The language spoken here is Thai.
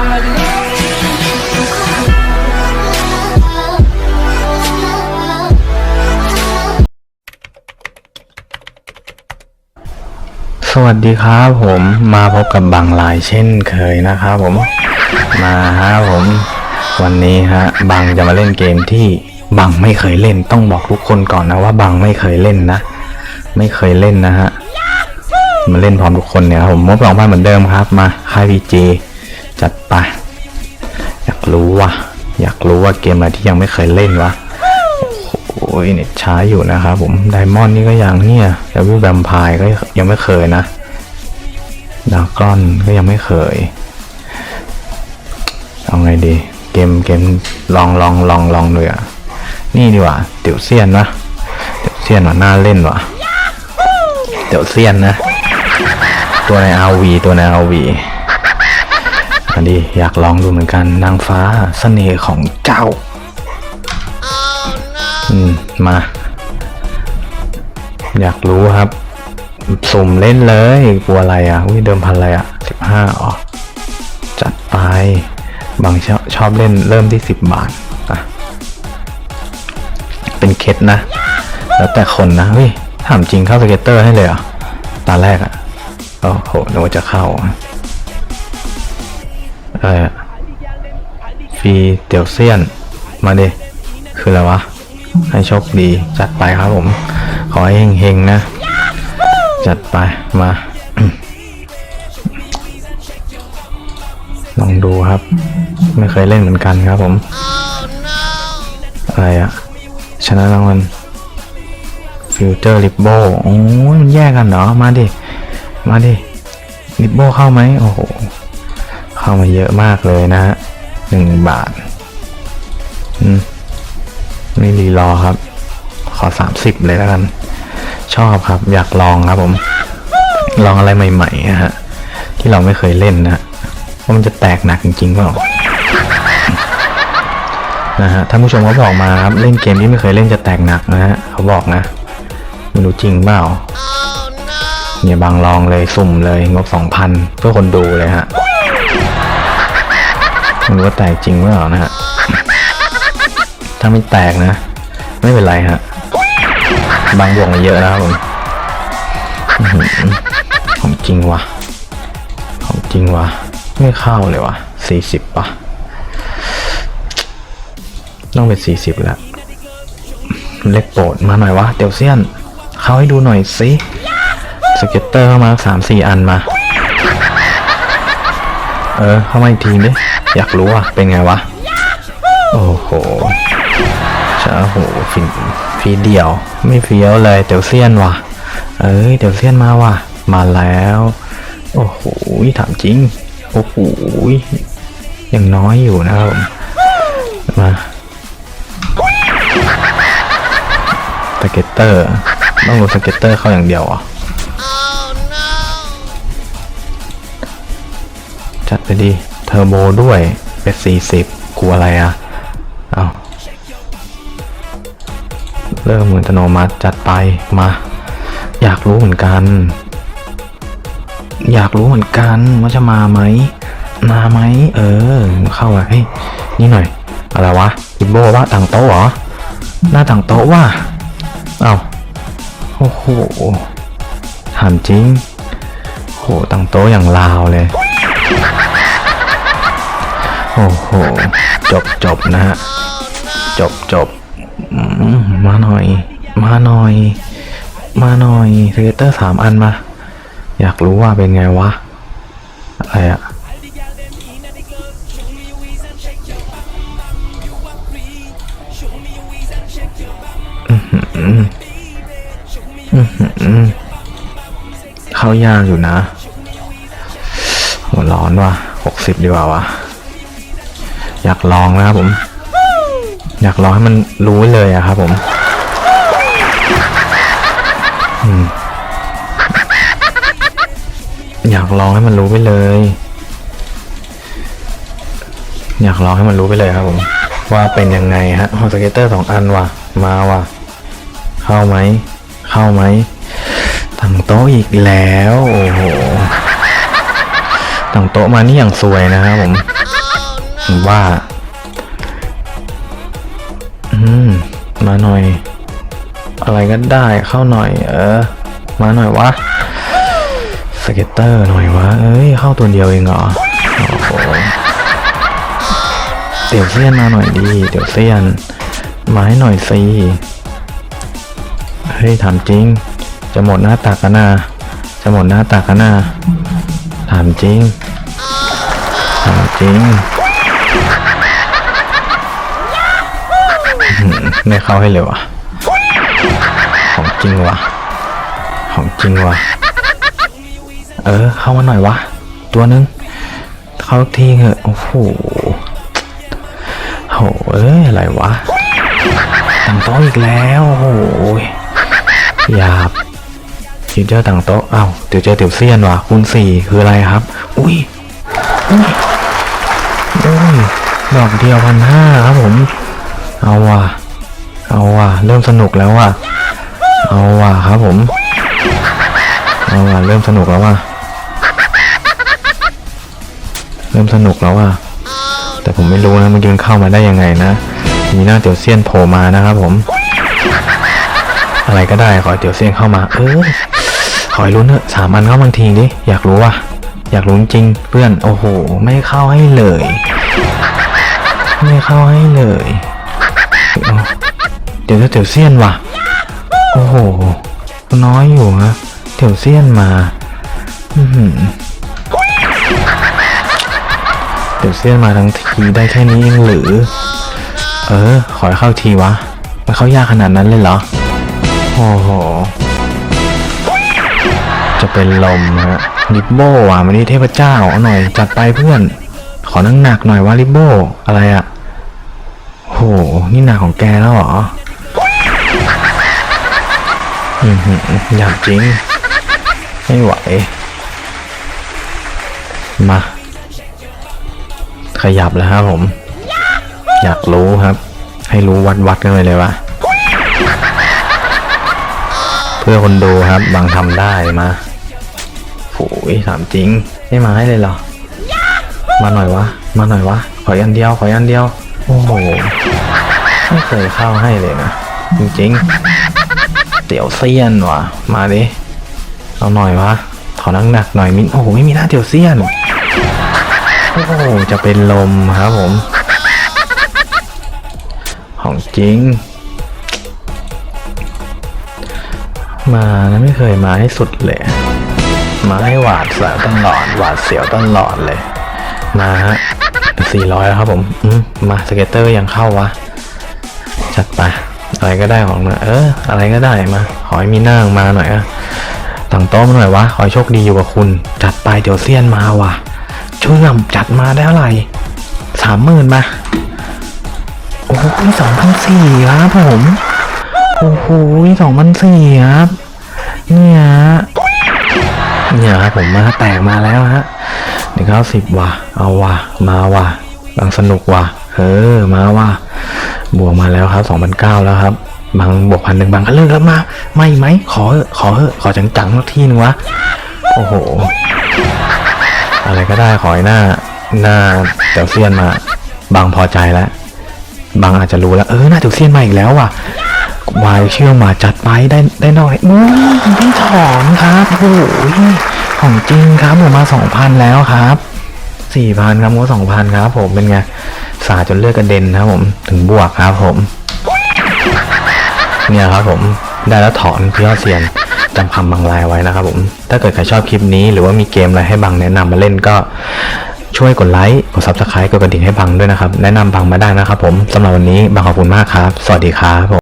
สวัสดีครับผมมาพบกับบางลายเช่นเคยนะครับผมมาฮะผม วันนี้ฮะบังจะมาเล่นเกมที่บังไม่เคยเล่นต้องบอกทุกคนก่อนนะว่าบังไม่เคยเล่นนะ ไม่เคยเล่นนะฮะมาเล่นพร้อมทุกคนเนี่ยผมมบสองพันเหมือนเดิมครับมาค่ายพีจี จัดไป อยากรู้ว่ะ อยากรู้ว่าเกมอะไรที่ยังไม่เคยเล่นวะ โอ้ยเน็ตช้าอยู่นะครับผม ไดมอนด์นี่ก็ยังเนี่ยแต่วิวแวมพร์ก็ยังไม่เคยนะดากกอนก็ยังไม่เคย เอาไงดี เกมเกมลองลองลองลองเลยอะ นี่ดีกว่าเตี๋ยวเซียนนะเตี๋ยวเซียนว่ะน่าเล่นว่ะเตี๋ยวเซียนนะ ตัวในอาวีตัวในอาวี อันนี้อยากลองดูเหมือนกันนางฟ้าเสน่ห์ของเจ้า อืม มา อยากรู้ครับ สุ่มเล่นเลยกลัวอะไรอะอุ้ยเดิมพันอะไรอะสิบห้าอ๋อจัดไป บางชอบชอบเล่นเริ่มที่สิบบาทอะเป็นเคสนะ แล้วแต่คนนะเฮ้ยถามจริงเข้าสเก็ตเตอร์ให้เลยเหรอะตาแรกอะโอ้โหนึกว่าจะเข้า อะไรอะฟีเตียวเซียน มาดิคืออะไรวะ ให้โชคดีจัดไปครับผม ขอให้เฮงๆนะ จัดไปมา ลองดูครับ ไม่เคยเล่นเหมือนกันครับผม อะไรอะชนะรางวัลฟิวเจอร์ลิปโบโอ้ยมันแยกกันเหรอ มาดิ มาดิลิปโบเข้าไหมโอ้โห เข้ามาเยอะมากเลยนะฮะหนึ่งบาทอืมไม่รีรอครับ ขอสามสิบเลยแล้วกัน ชอบครับ อยากลองครับผม ลองอะไรใหม่ๆนะฮะ ที่เราไม่เคยเล่นนะฮะว่ามันจะแตกหนักจริงๆเปล่านะฮะท่านผู้ชมเขาบอกมาครับเล่นเกมที่ไม่เคยเล่นจะแตกหนักนะฮะเขาบอกนะไม่รู้จริงเปล่าเนี่ยบางลองเลยสุ่มเลยงบสองพันเพื่อคนดูเลยฮะ ไม่รู้ว่าแตกจริงเปล่านะฮะ ถ้าไม่แตกนะ ไม่เป็นไรฮะ บางบวกมาเยอะนะครับผมของจริงวะของจริงวะไม่เข้าเลยวะสี่สิบปะต้องเป็นสี่สิบแล้ว เล็กโปรดมาหน่อยวะเตียวเซียน เข้าให้ดูหน่อยสิสเก็ตเตอร์เข้ามาสามสี่อันมา เออ เข้ามาอีกทีดิ อยากรู้อะเป็นไงวะ โอ้โหช้าโหฟินฟีเดียว ไม่เฟี้ยวเลยเตียวเซียนว่ะ เอ้ยเตียวเซียนมาว่ะ มาแล้ว โอ้โหถามจริง โอ้โหยังน้อยอยู่นะครับผมมาสเก็ตเตอร์ ต้องดูสเก็ตเตอร์เข้าอย่างเดียวอะจัดไปดี เทอร์โบด้วย เป็นสี่สิบกลัวอะไรอะ เอาเริ่มเหมือัตโนมัติจัดไปมา อยากรู้เหมือนกัน อยากรู้เหมือนกันว่าจะมาไหม มาไหม เออ เข้าไปเฮ้ยนี่หน่อย อะไรวะอิโบว่าต่างโต๊ะเหรอ หน้าต่างโต๊ะว่าเอ้าโอ้โหถามจริง โหต่างโต๊ะอย่างลาวเลย โอ้โห จบจบนะฮะ จบจบมาหน่อย มาหน่อย มาหน่อยเซเตอร์สามอันมา อยากรู้ว่าเป็นไงวะ อะไรอะอื้อหืออื้อหือเข้ายากอยู่นะหัวร้อนว่ะหกสิบดีกว่าวะ อยากลองนะครับผม อยากลองให้มันรู้เลยอะครับผมอยากลองให้มันรู้ไปเลย อยากลองให้มันรู้ไปเลยครับผม ว่าเป็นยังไงฮะฮอสเกตเตอร์สองอันว่ะ มาว่ะ เข้าไหม เข้าไหมตั้งโต๊ะอีกแล้ว โอ้โหต่างโต๊ะมานี่อย่างสวยนะครับผม ว่า อืม มาหน่อย อะไรก็ได้เข้าหน่อย เออ มาหน่อยวะสเก็ตเตอร์หน่อยวะเอ้ยเข้าตัวเดียวเองเหรอโอ้โหเดี๋ยวเซียนมาหน่อยดีเดี๋ยวเซียนมาให้หน่อยสิเฮ้ยถามจริง จะหมดหน้าตักกันนะจะหมดหน้าตักกันนะถามจริงถามจริง ไม่เข้าให้เลยวะของจริงวะของจริงวะเออ เข้ามาหน่อยวะ ตัวนึง เข้าทีเหอะ โอ้โหโหเอ้ย อะไรวะต่างโต๊ะอีกแล้วโอ้โหหยาบคิดเจอต่างโต๊ะเอ้าเดี๋ยวเจอเตี๋ยวเซียนวะคูณสี่คืออะไรครับ อุ้ยอุ้ยอุ้ยดอกเดียวพันห้าครับผม เอาว่ะ เอาว่ะเริ่มสนุกแล้วว่ะเอาว่ะครับผมเอาว่ะเริ่มสนุกแล้วว่ะเริ่มสนุกแล้วว่ะแต่ผมไม่รู้นะมันยืนเข้ามาได้ยังไงนะมีหน้าเตี๋ยวเซียนโผล่มานะครับผม อะไรก็ได้ขอเตี๋ยวเซียนเข้ามาเออขอให้ลุ้นเถอะสามอันเข้าบางทีดิอยากรู้ว่ะอยากรู้จริงเพื่อนโอ้โห ไม่เข้าให้เลย ไม่เข้าให้เลย ดี๋ยวจะเตี๋ยวเซียนว่ะ โอ้โห น้อยอยู่ฮะเตี๋ยวเซียนมา อืเดี๋ยวเซียนมาทั้งทีได้แค่นี้เองหรือ เออ ขอเข้าทีวะ มันเข้ายากขนาดนั้นเลยเหรอ โอ้โห จะเป็นลมฮะลิบโบว่ะวันนี้เทพเจ้าเอาหน่อยจัดไปเพื่อน ขอนั่งหนักหน่อยว่าลิบโบอะไรอะโห นี่หนักของแกแล้วเหรอ อยากจริง ไม่ไหว มา ขยับแล้วครับผม อยากรู้ครับ ให้รู้วัดวัดกันไปเลยว่าเพื่อคนดูครับ บางทำได้มาโอ้ยถามจริงไม่มาให้เลยเหรอ มาหน่อยวะ มาหน่อยวะ ขออันเดียว ขออันเดียว โอ้โห ไม่เคยเข้าให้เลยนะ จริงๆ เตี๋ยวเซียนว่ะ มาดิ เอาหน่อยวะ ขอนั่งหนักหน่อยมินโอ้โห ไม่มีหน้าเตี๋ยวเซียน โอ้โห จะเป็นลมครับผม ของจริง มานะไม่เคยมาให้สุดเลย มาให้หวาดเสียวตลอด หวาดเสียวตลอดเลย มาฮะสี่ร้อยแล้วครับผมอืมมาสเก็ตเตอร์ยังเข้าวะ จัดไป อะไรก็ได้ของมาเออ อะไรก็ได้มาขอให้มีหน้ามาหน่อยอะต่างโต๊ะมาหน่อยวะขอโชคดีอยู่กับคุณ จัดไปเดี๋ยวเซียนมาว่ะช่วยนำจัดมาได้เท่าไหร่สามหมื่นมาโอ้โหสองพันสี่ครับผมโอ้โหสองพันสี่ครับเนี่ยฮะเนี่ยครับผมมาแตกมาแล้วฮะหนึ่งเก้าสิบว่ะเอาว่ะมาว่ะ บางสนุกว่ะ เออ มาว่ะ บวกมาแล้วครับสองพันเก้าแล้วครับ บางบวกพันหนึ่งบางก็เลิกแล้วมา ไม่ไหม ขอเอขอเอขอจังๆสักที่นึงวะ โอ้โห อะไรก็ได้ขอให้หน้า หน้าเตียวเซียนมา บางพอใจแล้ว บางอาจจะรู้แล้ว เออ หน้าเตียวเซียนมาอีกแล้วว่ะวายเชื่อมาจัดไปได้ได้หน่อยอุ้ยพี่ถอนครับโอ้โหของจริงครับผมมาสองพันแล้วครับ สี่พันครับผมสองพันครับ ผมเป็นไงสาจนเลือดกระเด็นครับผมถึงบวกครับผม เนี่ยครับผมได้แล้วถอนพี่ยอดเซียนจำคำบางรายไว้นะครับผม ถ้าเกิดใครชอบคลิปนี้หรือว่ามีเกมอะไรให้บังแนะนำมาเล่นก็ช่วยกดไลค์ กด subscribe กดกระดิ่งให้บังด้วยนะครับ แนะนำบังมาได้นะครับผม สำหรับวันนี้บังขอบคุณมากครับ สวัสดีครับผม